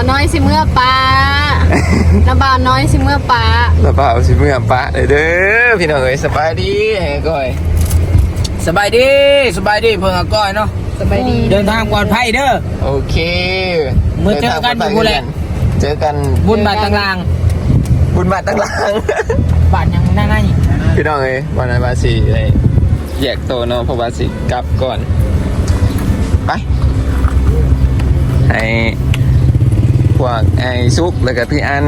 บ่น้อยสิเมื่อป้าน้ำบ่าวน้อยสิเมื่อป้าแล้วเปล่าสิเมื่อปะเด้อเด้อพี่น้องเอ้ยสบายดีแห่ก้อยสบายดีสบายดีเพิ่งอาก้อยเนาะสบายดีเดินทางปลอดภัยเด้อโอเคมื้อเจอกันอยู่พู้นแหละเจอกันบุญบาทต่างลางบุญบาทตั้งหลังบาทยังนั่งนั่งพี่น้องเอ้ยวันนั้นบาสีได้แยกตัวเนาะเพราะบาสีกลับก่อนไปให้ พวกไอ้ซุกแล้วก็พี่อัน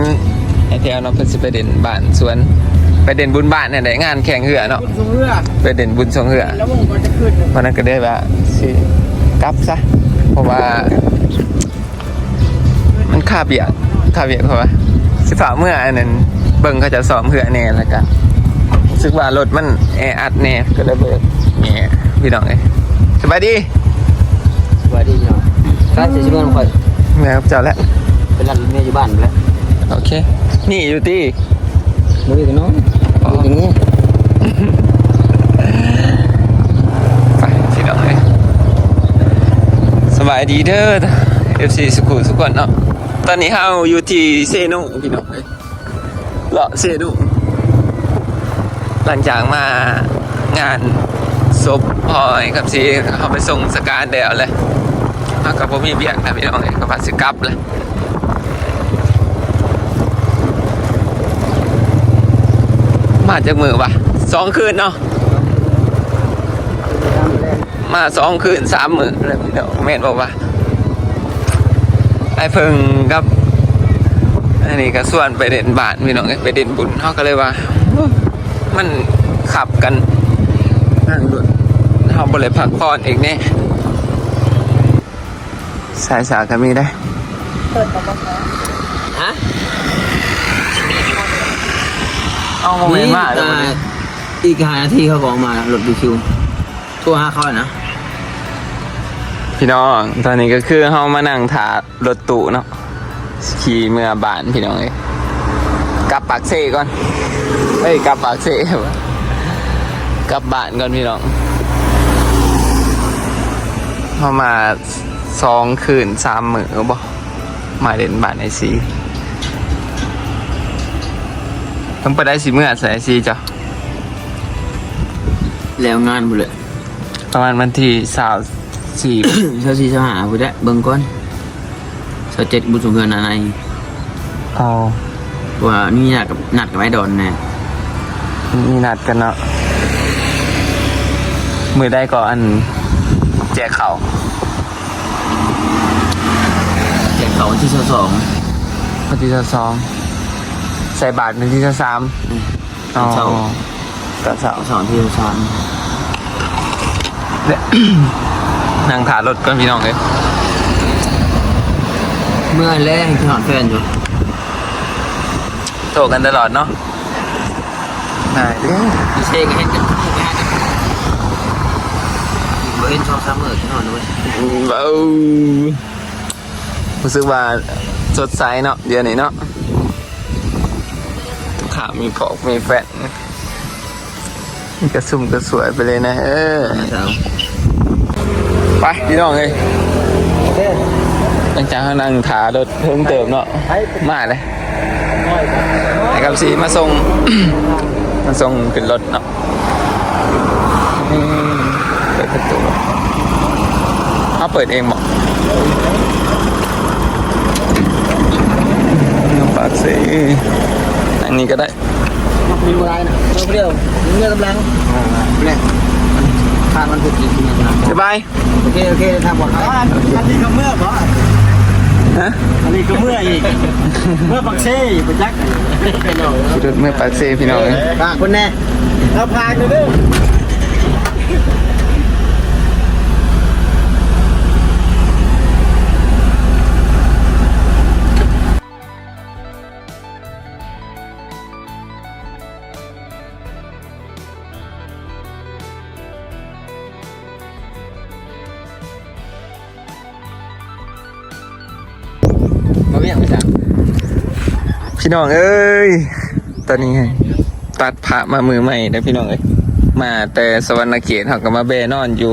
ไอ้เทียวเนาะเพิ่นสิไปเด่นบ้านสวนไปเด่นบุญบ้านเนี่ยได้งานแข่งเหือเนาะคุณเรือไปเด่นบุญสองเหือแล้วมึงก็จะขึ้นวันนั้นก็ได้ว่าสิกลับซะเพราะว่า มันค่าเบียกค่าเบียกเพราะว่าสิฝ่าเมื่ออันนั้นเบิ่งเขาจะสอมเหือแน่แล้วกันรู้สึกว่ารถมันแออัดแน่ก็เลยเบิกแง่พี่น้องเอ้ยสบายดีสวัสดีเนาะก็จะช่วยคอยแม่ครับเจ้าแล้ว เป็นรันเมียอยู่บ้านไปแล้วโอเค นี่อยู่ที่มือกันน้องอย่างนี้ไปพี่น้องเอ้ยสบายดีเด้อ FC สกูสุกคนเนาะตอนนี้เฮาอยู่ที่เซโนพี่น้องเอ้ยเลาะเซโนหลังจากมางานศพพ่อยกับซีเขาไปส่งสการเดียวเลยมากับผมมีเบียกนะพี่น้องเอ้ยก็พัดสิกลับเลย มาจากมือปะสองคืนเนาะมาสองคืนสามมือแล้วพี่น้องแม่นบอกว่าไอ้เพิ่งกับอันนี้ก็ส่วนไปเด่นบาทพี่น้องเอ้ยไปเด่นบุญเขาก็เลยว่า มันขับกันนั่งดุนเขาบริพักผ่อนอีกเนี่ยสายสากันมีได้ฮะ เอาโมเมนต์มาแล้วอ่อีกห้านาทีเขาบอกมารถดูคิวตัวห้าเขานะ พี่น้องตอนนี้ก็คือเขามานั่งถารถตู้เนาะขี่เมื่อบานพี่น้องเอ้ยกลับปากเซ่ก่อนเอ้ยกลับปากเซ่วะกลับบ้านก่อนพี่น้องเข้ามาสองคืนสามมือบ่มาเล่นบ้านไอซี ต้องไปได้สิเมื่อใส่ไอซีจ้ะแล้วงานบุเลยประมาณวันที่สาวสี่ เช้าสี่เช้าหาบุได้เบิ่งก่อนเช้าเจ็ดบุญสงเงินอะไรเอาว่านี่นัดกับนัดกับไอ้ดอนแน่มีนัดกันเนาะมือได้ก่อนแจกเข่าวแจกเขาวันที่เช้าสองวันที่สอง ใส่บาทวันที่สามอ๋อเช้า ตอนเสาร์สองที่เช้าสามนั่งขารถก่อนพี่น้องเลยเมื่อแรกที่นอนแฟนอยู่โทรกันตลอดเนาะได้เด้อพี่เชก็เห็นกันบ่เห็นชอบซัมเมอร์ที่นอนด้วยเบารู้สึกว่าสดใสเนาะเดี๋ยวนี้เนาะขามีปอกมีแฟนกระซุ่มกระสวยไปเลยนะ เออเช้าไปพี่น้องเลยหลังจากเขานั่งถารถเพิ่มเติมเนาะมาเลยไอ้กับสีมาส่ง มาส่งขึ้นรถเนาะอืมเปิดประตูเขาเปิดเองบอกน้ำปากสีอั นนี้ก็ได้มีอะไรนะเราเรียวเงื่อกำลังเนี่ยทางมันถูกจริงๆนะสบายโอเคโอเคทางปลอดภัยอันนี้ก็เมื่อบ่ฮะอันนี้ก็เมื่ออีกเมื่อปักเซ่ไปจักขี่รถเมื่อปากสีพี่น้องเลยฝากคนแน่เราพายไปเด้อม พี่น้องเอ้ย ตอนนี้ไงตัดผ่ามามือใหม่นะพี่น้องเอ้ย มาแต่สวรรณเขตเขาก็มาเบนอนอยู่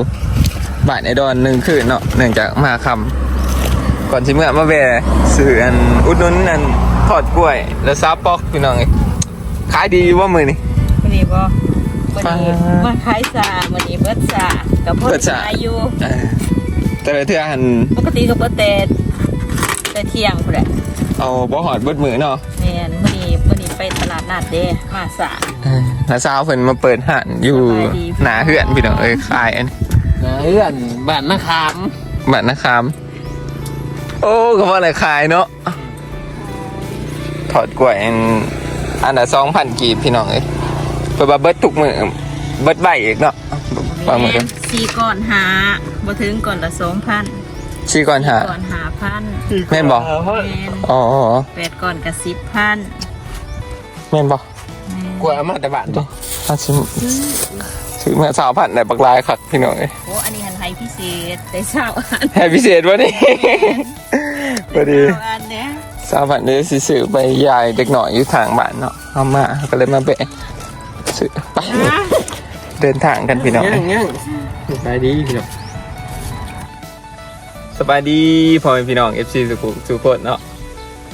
บ้านไอดอนหนึ่งคืนเนาะเนื่องจากมาคก่อนที่เมื่อมาแวะซื้ออันอุดหนุนอันทอดกล้วย แล้วซาปอกพี่น้องเอ้ยขายดีว่ามือนี่วันนี้บ่วันนี้อ่ามาขายสาวันนี้เบิดสากับพ่อเบิดสาสาอยู่เออแต่ละเทื่อหันปกติก็เบิดแต่แต่เที่ยงพุ่นแหละ เอาบ่หอดเบิดมือเนาะแม่นวันนี้วันนี้ไปตลาดนัดเด้มาสา น้าสาวเพิ่นมาเปิดห้านอยู่สบายดี หนาเฮือนพี่น้องเอ้ยขายอันเอื้อนบ้านนาคามบัตรนะครับ โอ้ก็ว่าอะไรขายเนาะถอดกล้วยอันอันละสองพันกีบพี่น้องเอ้ยเปิดมาเบิดทุกมือเบิดใบอีกเนาะปลาหมึกแม่นสี่ก่อนหาบ่ถึงก่อนละสองพัน ชี้ก่อนหาก่อนหาพันแม่นบอกแม่นอ๋อแปดก่อนกับสิบพันแม่นบอกแม่นกลัวมาแต่บ้านบ่ถ้าซื้อซื้อมาสาวพันได้บักลายคักพี่น้องเอ้ยโอ้อันนี้หันไทยพิเศษแต่เช้าอันแฮปพิเศษวะนี่พอดีเช้าอันเนี้ยสาวพันได้สิซื้อไปยายเด็กหน่อยอยู่ทางบ้านเนาะเอามาก็เลยมาแบะซื้อไปเดินทางกันพี่น้องยังยังไปดีพี่น้อง สบายดีพ่อแม่พี่น้อง FC สุขุสุขคนเนาะ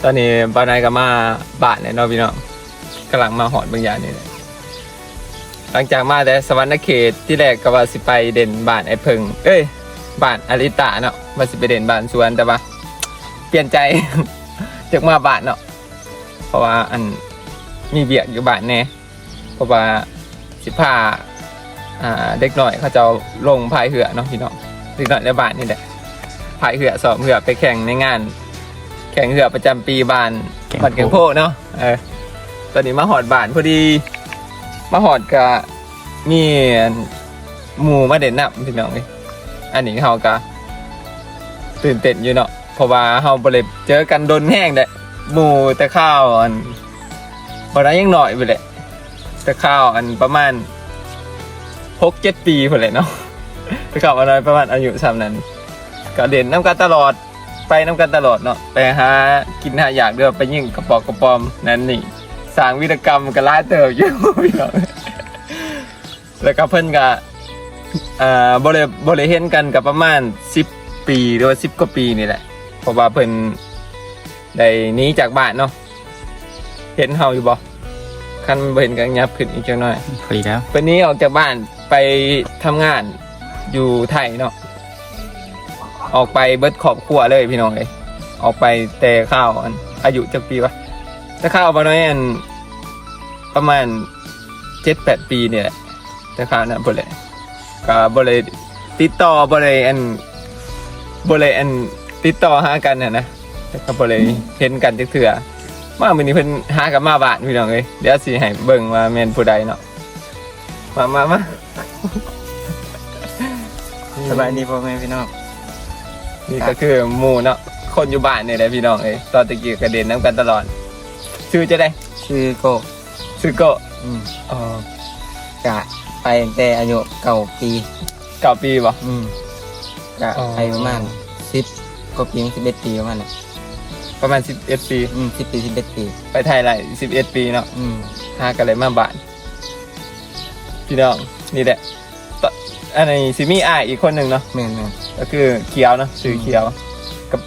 ตอนนี้บ้านนายก็มาบ้านเนี่ยเนาะพี่น้องกำลังมาหอดบางอย่างนี่แหละหลังจากมาแต่สวรรค์เขตที่แรกก็ว่าสิไปเด่นบ้านไอ้เพิงเอ้ยบ้านอริตาเนาะว่าสิไปเด่นบ้านสวนแต่ว่าเปลี่ยนใจ จากมาบ้านเนาะเพราะว่าอันมีเบียกอยู่บ้านแน่เพราะว่าสิพาอ่าเด็กหน่อยเขาจะลงพายเหือเนาะพี่น้องเด็กหน่อยในบ้านนี่แหละ พายเหือสอบเหือไปแข่งในงาน แข่งเหือประจำปีบานบัดแข่งโพเนาะเออตอนนี้มาหอดบานพอดีมาหอดกะมีหมู่มาเด่นนับพี่น้องเอ้ยอันนี้เฮากะตื่นเต้นอยู่เนาะเพราะว่าเฮาบ่ได้เจอกันโดนแห้งเด้หมู่แต่ข้าวอันบ่ได้ยังหน่อยไปเลยแต่ข้าวอันประมาณ6 7ปีพุ่นแหละเนาะแต่ข้าวอันน้อยประมาณอายุซ้ำนั้น ก็เด่นน้ำกันตลอดไปน้ำกันตลอดเนาะไปหากินหาอยากเดือไปยิ่งกระปอกกระปอมนั่นนี่สร้างวิรกรรมก็หลายเติบอยู่พี่น้องแล้วก็เพิ่นก็อ่าบ่ได้บ่ได้เห็นกันกับประมาณ 10 ปีหรือว่า10กว่าปีนี่แหละเพราะว่าเพิ่นได้หนีจากบ้านเนาะเห็นเฮาอยู่บ่คันบ่เห็นก็ยับขึ้นอีกจักหน่อยพอดีแล้วเพิ่นหนี้ออกจากบ้านไปทำงานอยู่ไทยเนาะ ออกไปเบิดครอบครัวเลยพี่น้องเลยออกไปแต่ข้าวอันอายุจักปีวะแต่ข้าวประมาณอันประมาณเจ็ดแปดปีเนี่ยแหละแต่ข้าวนั้นบ่เลยก็บ่เลยติดต่อบ่เลยอันบ่เลยอันติดต่อหากันน่ะนะแต่ก็บ่เลยเห็นกันจักเทื่อมามื้อนี้เพิ่นหากันมาบ้านพี่น้องเอ้ยเดี๋ยวสิให้เบิ่งว่าแม่นผู้ใดเนาะมามามาสบายดีพ่อแม่พี่น้อง นี่ก็คือหมู่เนาะคนอยู่บ้านเนี่ยแหละพี่น้องเอ้ยตอนตะกี้กระเด็นน้ำกันตลอดชื่อจะได้ชื่อโกชื่อโก็อืมอ๋อกะไปตั้งแต่อายุเก่าปีเก้าปีบ่ อืมกะอ๋อ ไปประมาณสิบกว่าปีสิบเอ็ดปีประมาณน่ะประมาณสิบเอ็ดปี อืมสิบปีสิบเอ็ดปี ไปไทยหลายสิบเอ็ดปีเนาะอืมหากันเลยมาบ้าน พี่น้องนี่แหละต อันนี้ซิมีอ้ายอีกคนหนึ่งเนาะแม่นแม่นก็คือเขียวเนาะชื่อเขียว กับ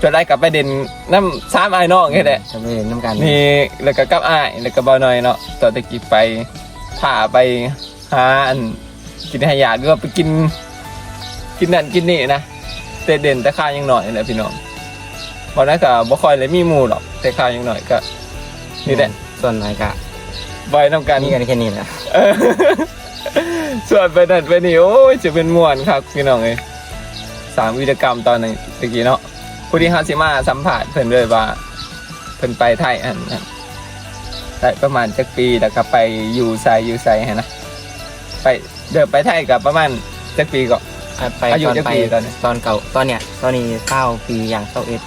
จดได้กลับไปเด่นน้ำซ้ำไอ้ายน้องแค่แหละจะไปเล่นน้ำกันนี่แล้วก็กับอ้ายแล้วก็บ่าวน้อยเนาะตอนตะกี้ไปผ่าไปหาอันกินให้ยาหรือว่าไปกิน กินนั่นกินนี่นะแต่เด่นแต่ข้าวยังหน่อยนี่แหละพี่น้องวันนั้นก็บ่ค่อยเลยมีหมู่หรอกแต่ข้าวยังหน่อยก็นี่แหละส่วนไหนกะไว้นำกันมีกันแค่นี้แหละเออ ส่วนไปนั่นไปนี่โอ้ยจะเป็นม่วนครับพี่น้องเอ้ยสามวิรกรรมตอนนั้นตะกี้เนาะผู้ที่ฮาซิมาสัมผัสเพิ่นเลยว่าเพิ่นไปไทยอันนั้นได้ประมาณจักปีแล้วก็ไปอยู่ไซอยู่ไซฮะนะไปเดินไปไทยกับประมาณจักปีก็อะไปอายุตอนจะไปปีตอนนี้ตอนเก่าตอนเนี้ยตอนนี้เก้าปีอย่างเก้าเอ็ด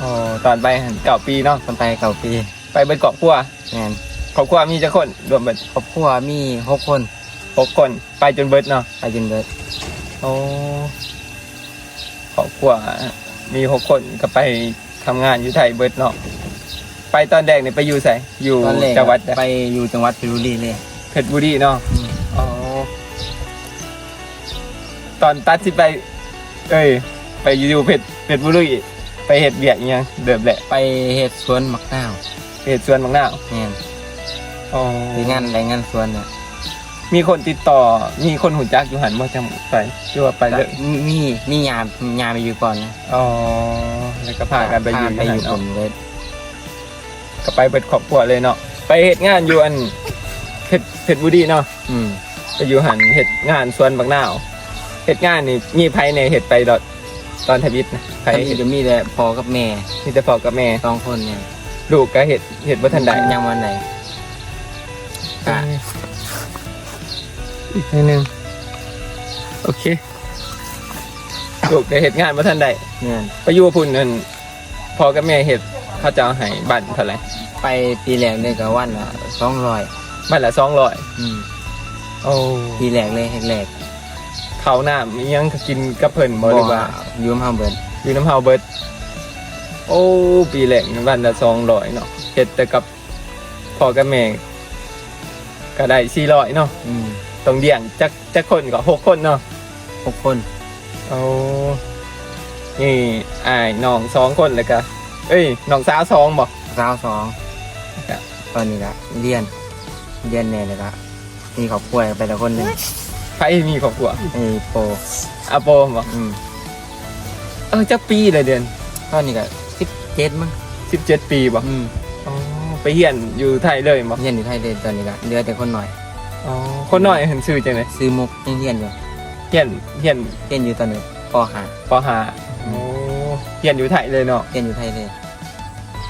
อ๋อตอนไปหันเก่าปีเนาะตอนไปเก่าปี ไปเบิดครอบครัวแม่นครอบครัวมีจักคนรวมเบิดครอบครัวมีหกคน หกคนไปจนเบิดเนาะไปจนเบิดโอ้ครอบครัวมีหกคนก็ไปทำงานอยู่ไทยเบิดเนาะไปตอนแรกเนี่ยไปอยู่ไสอยู่ตอนแรกจังหวัดไปอยู่จังหวัดเพชรบุรีเลยเพชรบุรีเนาะอืมอ๋อตอนตัดสิไป เอ้ย ไปอยู่เพชรเพชรบุรีไปเฮ็ดเวียกอิหยังเดิมแหละไปเฮ็ดสวนมักนาวเฮ็ดสวนบางนาวแม่นอ๋อ ไปงานอะไรงานสวนเนี่ย มีคนติดต่อ มีคนหูจักอยู่หันบ่จังไปคือว่าไปเลยมีมีมียามยามไปอยู่ก่อนนะอ๋อแล้วก็พากันไปอยู่พาไปอยู่หันผเนาะมเลยก็ไปเปิดครอบครัวเลยเนาะไปเฮ็ดงานอยู่อันเพชรเพชรบุรีเนาะอืมไปอยู่หันเฮ็ดงานสวนบางนาวเฮ็ดงานนี่มีไผในเฮ็ดไปดอกตอนทวิตนะไผใครเฮ็ดจะมีแต่พ่อกับแม่มีแต่พ่อกับแม่สองคนเนี่ยลูกก็เฮ็ดเฮ็ดบ่ทันได้ยังวันไหนกะ อีกนิดนึงโอเคลูกได้เฮ็ดงานบ่ทันได้เนี่ยไปอยู่พุ่นนั่นพ่อกับแม่เฮ็ดเขาจะเอาให้บัตรเท่าไหร่ไปปีแรกเลยกับวันละสองร้อยบัตรละสองร้อยอืมโอ้ปีแรกเลยแรกเขาวหน้ามียังก็กินกับเพิ่นๆบ่หรือว่าอยูมห้าเบิร์นอยู่น้ำเฮาเบิดโอ้ปีแรกนี่บัตรละสองร้อยเนาะเฮ็ดแต่กับพ่อกับแม่ก็ได้สี่ร้อยเนาะอืม ต้องเลี้ยงจักจักคนก็หกคนเนาะหกคนโอ้นี่อ้ายน้องสองคนเลยก็เอ้ยน้องสาวสองบ่ สาวสองครับ ตอนนี้ละเรียนเรียนแน่เลยละมีครอบครัวไปแต่คนหนึ่งใครมีครอบครัวไอ้โปอาโปบ่อืมเออจักปีเลยเดือนตอนนี้ก็สิบเจ็ดมั้งสิบเจ็ดปีบ่อืมอ๋อไปเฮียนอยู่ไทยเลยบ่เรียนอยู่ไทยเลยตอนนี้ละเหลือแต่คนหน่อย อ๋อคนน้อยเห็นชื่อจังได๋ซื้อมุกยังเรียนอยู่เฮียนเฮียนเรียนอยู่ตอนนี้ปห้าปห้าโอ้เฮียนอยู่ไทยเลยเนาะเรียนอยู่ไทยเลย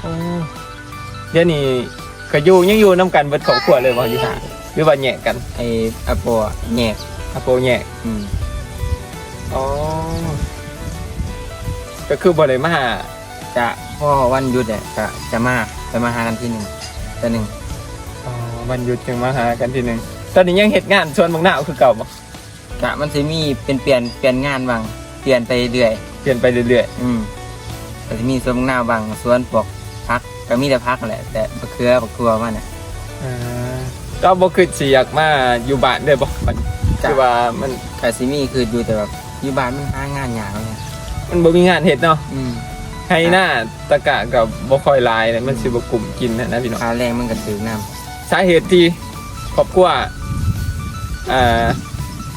โอ้เดี๋ยวนี้ก็อยู่ยังอยู่นํกันเบิดครอบครัวเลยบ่อยู่ห่างหรือว่าแยกกันไอ้อาโปอะแยกอาโปแยกอืมอ๋อก็คือบ่ได้มาหาจะพ่อวันหยุดเนี่ยก็จะมาจะมาหากันที่หนึ่งแต่หนึ่งอ๋อวันหยุดจึงมาหากันทีหนึง ตอนนี้ยังเฮ็ดงานชวนบางหน้าวคือเก่าบ่กะมันจะมีเป็นเปลี่ยนเปลี่ยนงานบางเปลี่ยนไปเรื่อยเปลี่ยนไปเรื่อยอืมแต่จะมีสวนหน้าบางสวนปลวกพักก็มีแต่พักแหละ แต่บะเขือบะครัวมันน่ะ ๆอ่าก็บ่คือสิอยากมาอยู่บ้านเด้อบ่มันคือว่ามันแต่ซิมีคืออยู่แต่แบบอยู่บ้านมันหางานยากเลยมันบ่มีงานเฮ็ดเนาะอืมให้หน้าตะกะกับบ่ค่อยหลายเลยมันสิบ่กลุ่มกินนะนะพี่น้อง ค่าแรงมันก็ถือน้สาเหตุที่ครอบครัว อ่า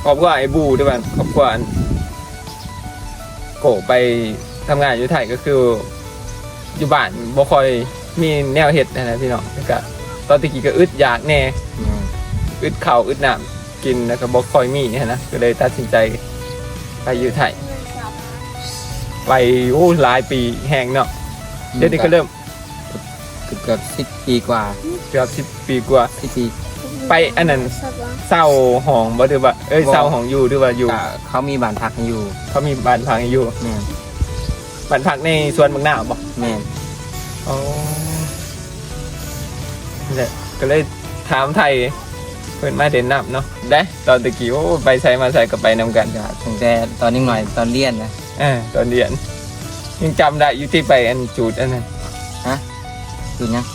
ครอบครัวไอ้บูด้วยกันครอบครัวอันโกไปทำงานอยู่ไทยก็คือ อยู่บ้านบ่ค่อยมีแนวเฮ็ดนะนะพี่น้องแล้วก็ตอนตะกี้ก็อึดอยากแน่ำอืมอึดข้าวอึดน้ำกินแล้วก็บ่ค่อยมีนะนะก็เลยตัดสินใจไปอยู่ไทย ไปโอ้หลายปีแหงเนาะเดี๋ยวนี้ก็เริ่มเกือบเกือบสิบปีกว่าเกือบสิบปีกว่า สิบปี ไปอันนั้นเศร้าห้องบ่หรือว่าเอ้ยบ่ เศร้าห้องอยู่หรือว่าอยู่ ก็เขามีบ้านพักให้อยู่เขามีบ้านพักอยู่แม่นบ้านพักในสวนบางนาบ่แม่นอ๋อนี่แหละก็เลยถามไทยเพิ่นมาเด่นนับเนาะได้ตอนตะกี้โอ้ไปใส่มาใส่ก็ไปนำกันก็ตั้งแต่ตอนนี้หน่อยตอนเรียนนะ เออตอนเรียนยังจำได้อยู่ที่ไปอันจูดอันนั้น คือยัง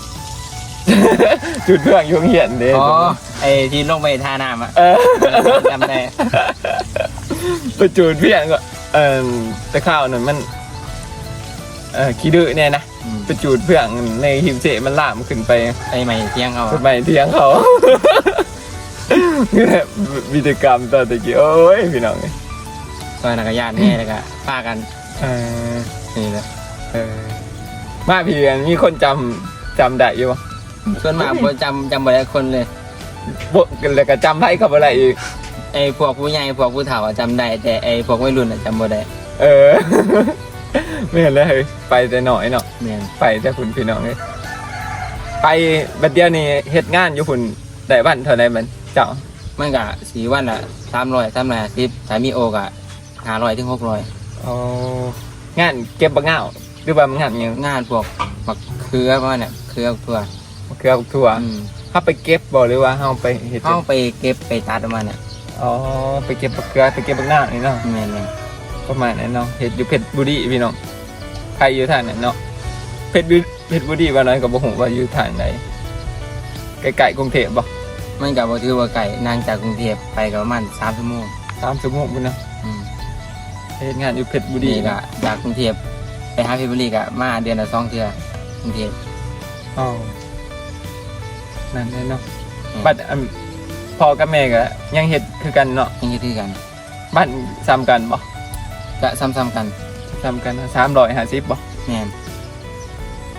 จุดเพื่องอยุ่งเหียนเด้อ๋อไอ้ที่ลงไปท่าน้ำอะเออจำได้ไปจูดเพื่อนก็เออแต่ข้าวนั่นมันเออขี้ดื้อเนี่ยนะอืมไปจูดเพื่อนในหิมเสมันล่ามขึ้นไปไอ้ใหม่เที่ยงเขาทำอะไมเทียงเขานี่แหละวิธีกรรมตอนตะกี้โอ้ยพี่น้องเอ้ยซอยนักรยานแน่แล้วก็พากันเออนี่แหละเออมาพี่เรียนมีคนจำจำได้อยู่ปะ ส่วนมากบ่จำจำบ่ได้คนเลยบกันแล้วก็จำไพ่กับอะไรอีก ไอ้พวกผู้ใหญ่พวกผู้เฒ่าอะจำได้แต่ไอ้พวกวัยรุ่นอะจำบ่ได้เออ ไม่เห็นเลยไปแต่หน่อยเนาะแม่นไปแต่คุณพี่น้องเลยไปบัดเดียวนี่เฮ็ดงานอยู่คุณแต่บ้านเท่าไหรมันเจ้ามันก็สีวันละ300 350ถ้ามีโอกะ500ถึง600เอางานเก็บบักเงาหรือว่ามันงานอิหยัง งานพวกมักเครือประมาณน่ะเครือทั่วเกือบทั่วอืมถ้าไปเก็บบ่หรือว่าเฮาไปเฮ็ดจัเฮางไปเก็บไปตัดประมาณน่ะอ๋อไปเก็บบักเกลือไปเก็บบักหน้านี่เนาะ แม่นแม่นประมาณนั้นเนาะเฮ็ดอยู่เพชรบุรีพี่น้องใครอยู่ทางนั้นเนาะเพชรบุเพชรบุรีว่าน้อยก็บ่ฮู้ว่าอยู่ทางใดใกล้ๆกรุงเทพบ่มันก็บ่ถือว่าไกลนั่งจากกรุงเทพไปก็ประมาณ3ชั่วโมง3ชั่วโมงพุ่นเนาะอืมเฮ็ดงานอยู่เพชรบุรีนี่ก็จากกรุงเทพไปหาพี่บุรีกะมาเดือนละสองเทื่อกรุงเทพอ๋อ นั่นเลยเนาะบัดอันพ่อกับแม่ก็ยังเฮ็ดคือกันเนาะยังคิดคือกันบ้านซ้ำกันบ่ก็ซ้ำๆกันซ้ำกันสามร้อยห้าสิบบ่แม่น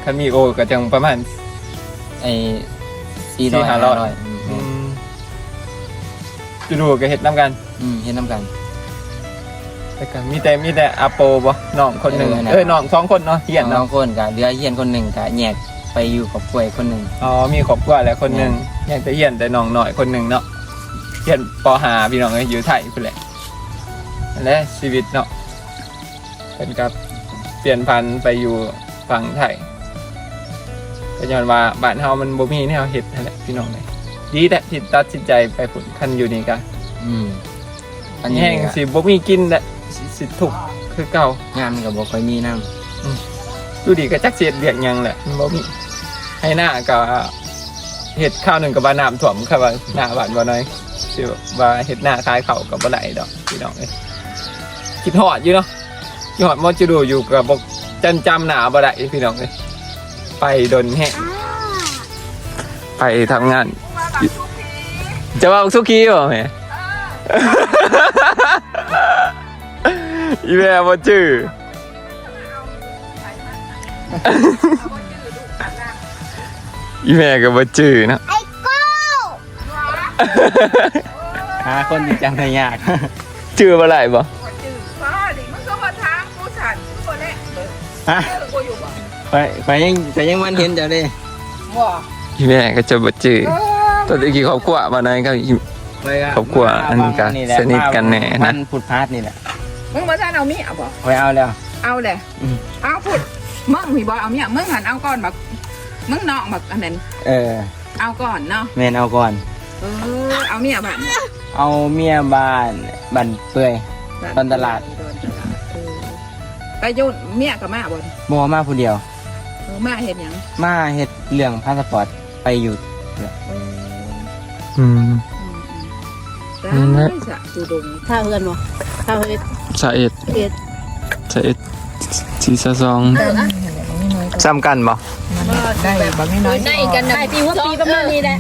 คันมีโอก็จังประมาณ ไอ้สี่ร้อย400ห้าร้อยอืมจุดูก็เฮ็ดน้ำกัน อืมเฮ็ดน้ำกันแต่ก็มีแต่มีแต่อาโปบ่น้องคนหนึ่งเออนะเอ้ยน้องสองคนเนาะเฮียนน้อเนาะงคนกะเรือเฮียนคนหนึ่งกะแยก ไปอยู่กับป่วยคนหนึ่งอ๋อมีครอบครัวแล้วคนหนึ่งยังแต่เฮียนแต่น้องหน่อยคนหนึ่งเนาะเฮียนปหาพี่น้องเอ้ยอยู่ไทยพุ่นแหละนั่นแหละชีวิตเนาะเป็นกับเปลี่ยนพันธุ์ไปอยู่ฝั่งไทยก็ย้อนว่าบ้านเฮามันบ่มีแนวเฮ็ดนั่นแหละพี่น้องเลยดีแต่ที่ตัดสินใจไปพุ่นคันอยู่นี่ก็อืมอันนี้แห้งสิบ่มีกินแหละสิสิทุกข์คือเก่างานมันก็บ่ค่อยมีน้ดูดีก็จักเสียดเรียกหยังแหละมันบ่มี ให้หน้าก็เฮ็ดข้าวหนึ่งกับบ้านน้ำท่วมครับว่าหน้าบ้านบ่น้อยสิว่าเฮ็ดหน้าขายเข้ากับบ่ได้ดอกพี่น้องเอ้ยคิดฮอดอยู่เนาะคิดฮอดมอจะดูอยู่กับบ่จันจำหน้าบ่ได้พี่น้องเอ้ยไปดนแฮะไปทำงาน จะว่าสุกี้บ่แม่อีแม่บ่จื้อ อีแม่ก็บ่จื้อเนาะำหาคนจริงจังได้ยากจื้อบ่ได้บ่ฟ้าดิมันก็มาทางกูฉันกูแหละฮะเออกูอยู่บ่ไปไปยังไปยังมันเห็นเจ้าเด้บ่อีแม่ก็จะบ่จื้อตอนนี้ครอบครัวมาไหนก็อี ไปก็ครอบครัวอันนี้ก็แหละสนิทกันแน่นะ วันพุดพาร์ทนี่แหละมึงมาท่านเอาเมียบ่ไปเอาแล้ว เอาเลยอืม เอาพูดมึงพี่บ่เอาเมียมึงหันเอาก่อนบัก มึงน้องบักอันนั้น เออ เอาก่อนเนาะ แม่นเอาก่อน เออ เอาเมียบ้านเอาเมียบ้านบันเปื่อย ตอนตลาด ตอนตลาดเออไปโยนเมียกับมาบ่บ่มาผู้เดียว เออมาเห็นหยังมาเฮ็ดเรื่องพาสปอร์ตไปอยู่เอออืม อืมนั่นแหละ ได้สะตูดงถ้าเฮือนบ่ถ้าเฮ็ดสาเอ็ดเฮ็ดสาเอ็ดสีสะซอง ซ้ำกันบ่ได้บางน้อยได้กันได้ปีว่าปีประมาณนี้แหละ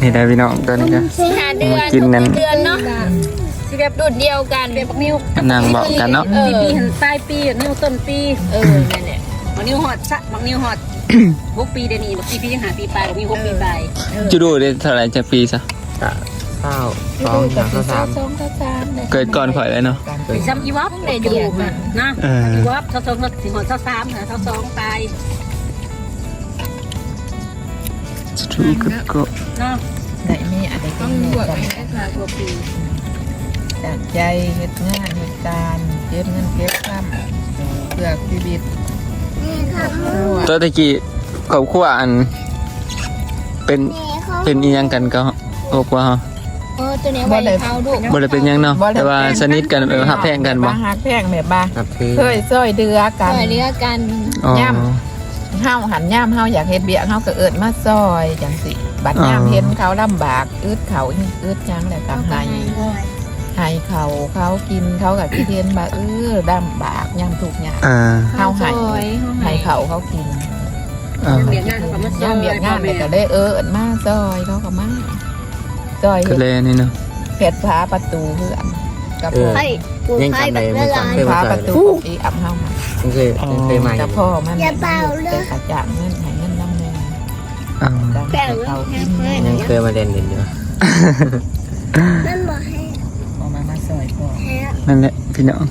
นี่ได้พี่น้องตอนนี้ก็สี่ห้าเดือนกินนั้นเดือนเนาะสิแบบดูดเดียวกันแบบนิ้วนั่งบอกกันเนาะเออปีหันปลายปีนิ้วต้นปีเออนั่นแหละบางนิ้วฮอดซะบางนิ้วฮอดหกปีเดี๋ยวนี้บางปีปียังหาปีปลายบางนิ้วหกปีปลายจะดูได้เท่าไหร่จะปีซะ เก้าสองสามสามสองสามสามเกิดก่อนข่อยเลยเนาะซ้ำอีวับเลยอยู่นะนะเอออีวับเท่าสองถึงหอดเท่าสามเท่าสองปลายถูกก็เนาะได้มีอะไรต้ก็องมีบวกกันให้ค่ะตัวปีจากใจเฮ็ดงานเฮ็ดการเก็บเงินเก็บคำเพื่อชีวิตครอบครัวตัวตะกี้ครอบครัวอัน เป็นเป็นอีหยังกันก็ครอบครัวเฮาเออ ตัวนี้ไว้เขาดูบ่ได้เป็นหยังเนาะแต่ว่าสนิทกันแบบฮักแพงกันบ่ฮักแพงแบบบ้าครับคือเคยซอยเดือกันเออเรียกกันอ๋อย่ำเฮาหันย่ามเฮาอยากเฮ็ดเบียกเฮาก็เอิ้นมาซอยจังสิบัดอ๋อย่ามเห็นเขาลำบากอึดเขาอึดหยังแล้วก็ให้ให้เขาเขากินเขาก็คิดเห็นว่าเออลำบากยามทุกข์ยากอ่าเฮาให้ให้เขาเขากินอ่า เบียดงานเขามาย่ามเบียกงานไปก็ได้เออเอิ้นมาซอยเขาก็มา ซอยก็เฮ็ดเลยนี่เนาะเฮ็ดฝาประตูเพื่อนกับเออให้กูยังให้จำแบได้บไม่ละลายจำเคยฝามาปเจระอตูอีอับเฮามาผมเคยผมเคยมาอแต่ยู่พ่อมันไม่ได้กระจ่างเงินให้เงินน้ำแน่อ่าจังให้เขากินยังเคยมาเรียนเรียนอยู่นั่นบอกให้เอามามาซอยพ่อนั่นแหละพี่น้อง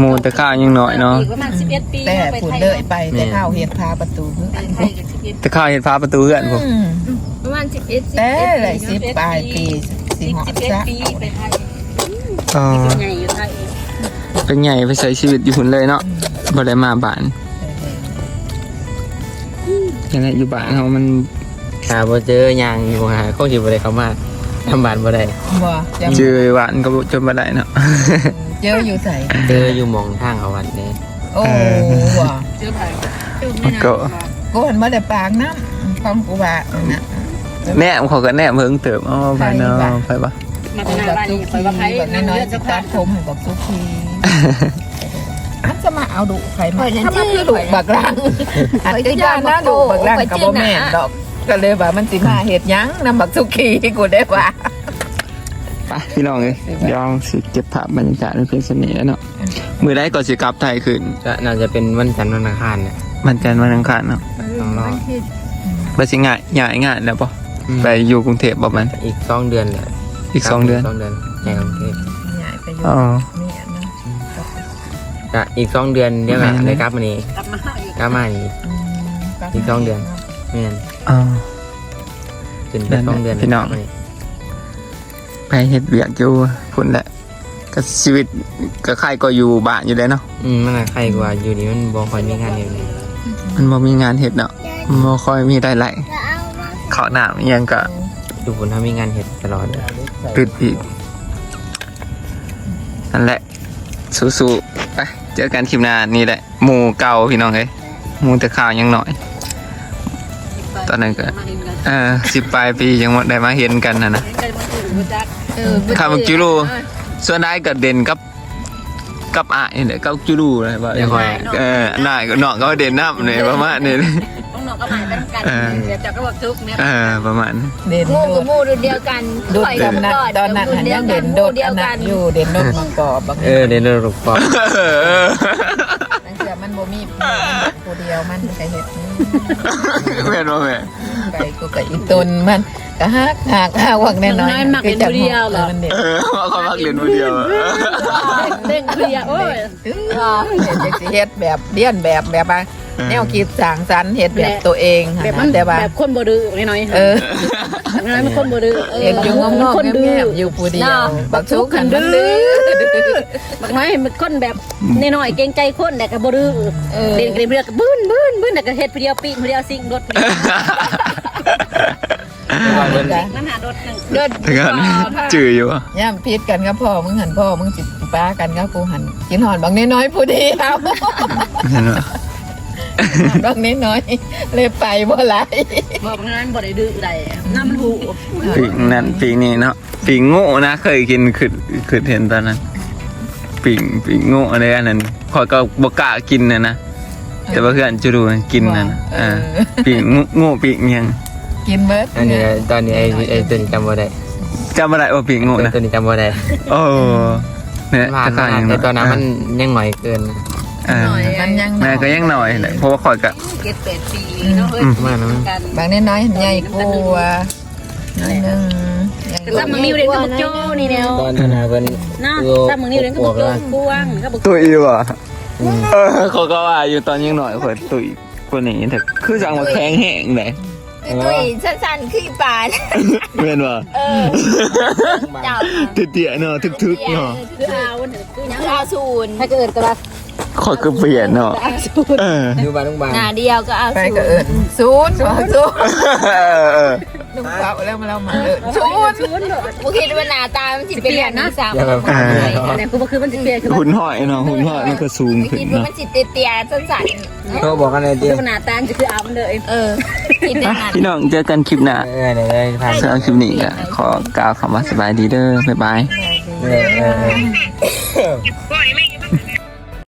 หมูตะข้าวยังน้อยเนาะอีกประมาณสิบเอ็ดปีแต่ผุดเลยไปแต่ข้าวเฮ็ดฝาประตูเพื่อนไทยกับสิบเอ็ดตะข้าวเห็นฟ้าประตูเฮือนผม อืมประมาณสิบเอ็ดแต่เลยสิบปลายปีสิสิบหอสิดบเอ็ดซะปีไปไทยอ๋อใหญ่อยู่ไทยเป็นไงไปใช้ชีวิตอยู่หุ่นเลยเนาะบ่ได้มาบ้านยังไงอยู่บ้านเฮามันหาบ่เจอยางอยู่หาคงสิบ่ได้เข้ามาทำบ้านบ่ได้บ่จะเจอบ้านก็จนบ่ได้เนาะ เจออยู่ใส่เจออยู่หมองทางเอาวันนี้โอ้บ่เจอไผ่ก็ กูเห็นบ่ได้ปากน้ำของกูว่าน่ะ แนมเขาก็แนมเพิ่งเติมอ๋อไปเนาะไปปะมาเอาเป็นหน้าแบบบ้านสุนี่คขีอยว่าไผ่แบบนั่นน้อยเลือดๆจะตัพัดดผมให้บอกสุขีมันสจะมาเอาดุใครมาถ้ามาคือดุบักลังอันก็ย่านนะดุบักลังกับบ่แม่นดอกก็เลยว่ามันสิมาเฮ็ดหยังนำบักสุกี้กูได้ว่าไปพี่น้องเลยเดี๋ยวสิเก็บภาพบรรยากาศในเพียงเสน่ห์แล้วเนาะมือได้ก่อนสิกลับไทยคืนก็น่าจะเป็นวันจันทร์วันอังคารเนี่ยมันจันทร์วันอังคารเนาะต้องรอไปสิง่ายง่ายง่ายแล้วปะ ไปอยู่กรุงเทพประมาณอีกสองเดือนเลยอีกสองเดือนสองเดือนในกรุงเทพยายไปอยู่อ๋อ เนี่ยเนาะก็อีกสองเดือนเดี๋ยวแม่อะนเลยกลับมานี่กลับมาอีกกลับมานี่อีกสองเดือน แม่นอ๋อ จนไปสองเดือนพี่น้องกลับมาไปเฮ็ดเวียกอยู่พุ่นแหละก็ชีวิตก็ใครก็อยู่บ้านอยู่แล้วเนาะอืมมันน่ะใครกว่าอยู่นี่มันบ่ค่อยมีงานอยู่นี่มันบ่มีงานเฮ็ดเนาะมันบ่ค่อยมีได้ไหล เขาวหนามอิหยังก็อยู่บนถ้ามีงานเห็ดตลอดเลยตืดอีกนั่นแหละสู้ๆไปเจอกันคลิปหน้านี่แหละหมู่เก่าพี่น้องเอ้ยหมู่แต่ข่าวยังหน่อย ตอนนั้นก็มาเห็นกันเออสิบปลายปียังบ่ได้มาเห็นกันนะนะเห็นกันมาถึงรู้จักเออข้าวมักจิรูส่วนได้ก็เด่นกับกับอะเนี่ยกับจิรูเลยว่าเดี๋ยวคอยเออน่าก็น้องก็เด่นน้ำเนี่ยประมาณนี้ต้องนอ กก็หมายเป็นกันเออเดี๋ยวจะก็บอกทุกเนี่ยเออประมาณนั้นเด่นงูโดกับดงูรุ่นเดียวกันโดดตอนนั้นตอนนั้นหันยังเด่นโดดเดียอัวนกันั้นนอยู่เด่นโดดมังกรบางเออเดี๋ยวเราลูกปอบนั่นเสือมันบ่มีผู้เดียวมันก็เฮ็ดแม่นว่าแม่ไก่กูก็อีตนมันก็ฮักหักหักวักแน่นอนมันเด่นเออเขาพักเรียนคนเดียวอะเด้งเคลียร์โอ้ยเฮ็ดจังสิเฮ็ดแบบเลียนแบบแบบว่า แนวคิดสร้างสรรค์เฮ็ดแบบตัวเองแบบมันแต่ว่าแบบคนบ่ดื้อน้อยๆเออน้อยมันคนบ่ดื้อเห็นอยู่งอมๆคนดื้แง่อมๆอยู่ผู้เดียวบักชุกขันมันดื้อบักน้อยมันคนแบบน้อยๆเกรงใจคนแต่ก็บ่ดื้อเออเด่นเกรงเพื่อก็บื้นบื้นบื้นแต่ก็เฮ็ดผู้เดียวปีกผู้เดียวซิ่งรถผู้เดียวน้ำหารถหนึ่งเดินแต่ก็จืออยู่อะย่ามพิษกันกับพ่อมึงหันพ่อมึงจิป้ากันกับกูหันกินหอนบางน้อยๆผู้เดียวเห็นว่า บางน้อยๆเลยไปบ่ไหลบอกนั้นบ่ได้ดื้อใดน้ำมันหูปีกนั้นปีกนี้เนาะปีกโง่นะเคยกินคือคือเห็นตอนนั้นปีกปีกโง่อะไรอันนั้นคอยก็บกล้ากินนะนะแต่ว่าเพื่อนจะรู้กินนะนะเออปีกโง่โง่ปีกเมียงกินเบิดอันนี้ตอนนี้ไอ้ไอ้ตัวนี้จำบ่ได้จำอะไรว่าปีกโง่นะตัวนี้จำบ่ได้โอ้เนี่ยผ่าจะนข้ามายังแต่ตอนนั้นมันยังหน่อยเกิน เออมันยังแม่ก็ยังหน่อยแหละเพราะว่าคอยก็ เก็ดเป็ดปีเนาะเฮ้ยประมาณนั้นกันบางน้อยๆใหญ่กว่านิดนึงใหญ่ก็ซ้ำมึงนิ้วเด่นกับบุกโจ้นี่แนวตอนนั้นเพิ่นเนาะซ้ำมึงนิ้วเด่นกับบุกโจ้กวางกับบุก ตุยว่ะเออเขาก็ว่าอยู่ตอนยังหน่อยคอยตุยคนนี้แต่คือจังว่าแข็งแห้งเลยตุ้ยสั้นๆขึ้นปานเม่นว่าเออเจ้าเตี้ยๆเนาะทึกๆเนาะ คือเอาวันนึงคือยังเจ้าศูนย์ถ้าเกิดก็ว่า คอยก็เปลี่ยนเนาะอาสูตรเอออยู่บ้านลุงบางหน้าเดียวก็เอาไปศูก็นเอิย์ญศูนย์บ่ศูนย์เออเออลุงเก่าแล้วมาเรามาเอิญศูนย์ศูนย์บ่คิดว่าหน้าตามันสิเป็นแบบนี้ซ้ำอย่าแบบแต่กูบ่คือมันสิเปลี่ยนคือหุ่นหอยเนาะหุ่นหอยมันก็สูงไม่ขึ้นคิดว่าเนาะมันสิเตี้ยๆสั้นเขาบอกกันเลยเดียวขนาดตาจะคือเอามันเลยๆเออคิดได้นานพี่น้องเจอกันคลิปหน้าเออเดี๋ยวได้ทำสำหรับคลิปนี้ก็ขอกล่าวคำว่าสบายดีเด้อบ๊ายบาย เออเออ